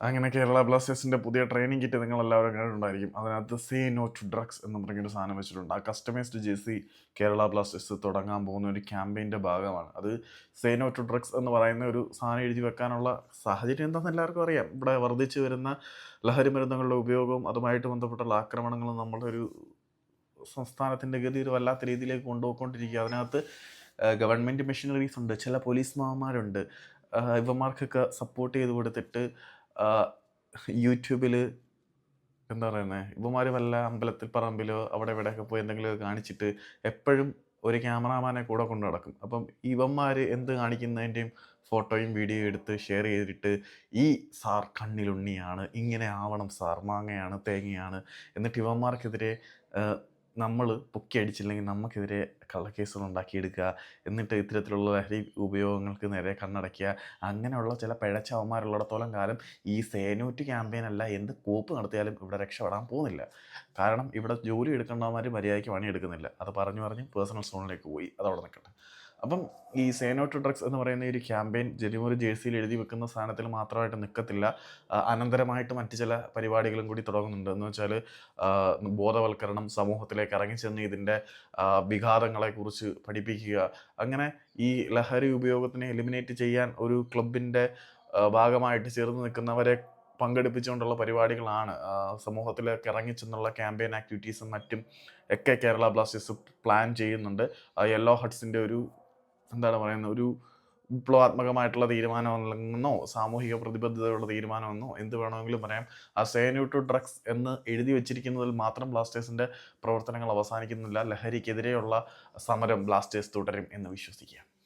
അങ്ങനെ കേരള ബ്ലാസ്റ്റേഴ്സിന്റെ പുതിയ ട്രെയിനിങ് കിറ്റ് നിങ്ങൾ എല്ലാവരും കണ്ടിട്ടുണ്ടായിരിക്കും. അതിനകത്ത് സേ നോ ടു ഡ്രഗ്സ് എന്ന് പറഞ്ഞൊരു സാധനം വെച്ചിട്ടുണ്ട്. ആ കസ്റ്റമൈസ്ഡ് ജേഴ്സി കേരള ബ്ലാസ്റ്റേഴ്സ് തുടങ്ങാൻ പോകുന്ന ഒരു ക്യാമ്പയിന്റെ ഭാഗമാണ്. അത് സേ നോ ടു ഡ്രഗ്സ് എന്ന് പറയുന്ന ഒരു സാധനം എഴുതി വെക്കാനുള്ള സാഹചര്യം എന്താണെന്ന് എല്ലാവർക്കും അറിയാം. ഇവിടെ വർദ്ധിച്ചു വരുന്ന ലഹരി മരുന്നുകളുടെ ഉപയോഗവും അതുമായിട്ട് ബന്ധപ്പെട്ടുള്ള ആക്രമണങ്ങളും നമ്മുടെ ഒരു സംസ്ഥാനത്തിന്റെ ഗതി ഒരു വല്ലാത്ത രീതിയിലേക്ക് കൊണ്ടുപോയിക്കൊണ്ടിരിക്കുക അതിനകത്ത് ഗവൺമെന്റ് മെഷീനറീസ് ഉണ്ട്. ചില പോലീസ് മാമാരുണ്ട് ഇവന്മാർക്കൊക്കെ സപ്പോർട്ട് ചെയ്ത് കൊടുത്തിട്ട് യൂട്യൂബിൽ എന്താ പറയുന്നത് ഇവന്മാർ വല്ല അമ്പലത്തിൽ പറമ്പിലോ അവിടെ ഇവിടെയൊക്കെ പോയി എന്തെങ്കിലും കാണിച്ചിട്ട് എപ്പോഴും ഒരു ക്യാമറാമാനെ കൂടെ കൊണ്ടു നടക്കും. അപ്പം ഇവന്മാർ എന്ത് കാണിക്കുന്നതിന്റെയും ഫോട്ടോയും വീഡിയോ എടുത്ത് ഷെയർ ചെയ്തിട്ട് ഈ സാർ കണ്ണിലുണ്ണിയാണ് ഇങ്ങനെ ആവണം സാർ മാങ്ങയാണ് തേങ്ങയാണ് എന്നിട്ട് ഇവന്മാർക്കെതിരെ നമ്മൾ പൊക്കി അടിച്ചില്ലെങ്കിൽ നമുക്കെതിരെ കള്ളക്കേസുകൾ ഉണ്ടാക്കിയെടുക്കുക എന്നിട്ട് ഇത്തരത്തിലുള്ള ലഹരി ഉപയോഗങ്ങൾക്ക് നേരെ കണ്ണടയ്ക്കുക അങ്ങനെയുള്ള ചില പിഴച്ചവന്മാരുള്ളിടത്തോളം കാലം ഈ സേനൂറ്റ് ക്യാമ്പയിനല്ല എന്ത് കോപ്പ് നടത്തിയാലും ഇവിടെ രക്ഷപ്പെടാൻ പോകുന്നില്ല. കാരണം ഇവിടെ ജോലി എടുക്കേണ്ടവന്മാർ മര്യാദയ്ക്ക് പണിയെടുക്കുന്നില്ല. അത് പറഞ്ഞു പറഞ്ഞ് പേഴ്സണൽ സോണിലേക്ക് പോയി. അതവിടെ നിൽക്കട്ടെ. അപ്പം ഈ സേനോ ടു ഡ്രഗ്സ് എന്ന് പറയുന്ന ഒരു ക്യാമ്പയിൻ ജനുവരി ജേഴ്സിയിൽ എഴുതി വെക്കുന്ന സ്ഥാനത്തിൽ മാത്രമായിട്ട് നിൽക്കത്തില്ല അനന്തരമായിട്ട് മറ്റ് ചില പരിപാടികളും കൂടി തുടങ്ങുന്നുണ്ട്. എന്ന് വെച്ചാൽ ബോധവൽക്കരണം സമൂഹത്തിലേക്ക് ഇറങ്ങിച്ചെന്ന് ഇതിന്റെ വിഘാതങ്ങളെക്കുറിച്ച് പഠിപ്പിക്കുക. അങ്ങനെ ഈ ലഹരി ഉപയോഗത്തിനെ എലിമിനേറ്റ് ചെയ്യാൻ ഒരു ക്ലബിന്റെ ഭാഗമായിട്ട് ചേർന്ന് നിൽക്കുന്നവരെ പങ്കെടുപ്പിച്ചുകൊണ്ടുള്ള പരിപാടികളാണ്. സമൂഹത്തിലേക്ക് ഇറങ്ങിച്ചെന്നുള്ള ക്യാമ്പയിൻ ആക്ടിവിറ്റീസും മറ്റും ഒക്കെ കേരള ബ്ലാസ്റ്റേഴ്സ് പ്ലാൻ ചെയ്യുന്നുണ്ട്. യെല്ലോ ഹട്ട്സിന്റെ ഒരു എന്താണ് പറയുന്നത് ഒരു വിപ്ലവാത്മകമായിട്ടുള്ള തീരുമാനമെന്നോ സാമൂഹിക പ്രതിബദ്ധതയുള്ള തീരുമാനമെന്നോ എന്ത് വേണമെങ്കിലും പറയാം. ആ സേനു ടു ഡ്രഗ്സ് എന്ന് എഴുതി വെച്ചിരിക്കുന്നതിൽ മാത്രം ബ്ലാസ്റ്റേഴ്സിന്റെ പ്രവർത്തനങ്ങൾ അവസാനിക്കുന്നില്ല. ലഹരിക്കെതിരെയുള്ള സമരം ബ്ലാസ്റ്റേഴ്സ് തുടരും എന്ന് വിശ്വസിക്കുക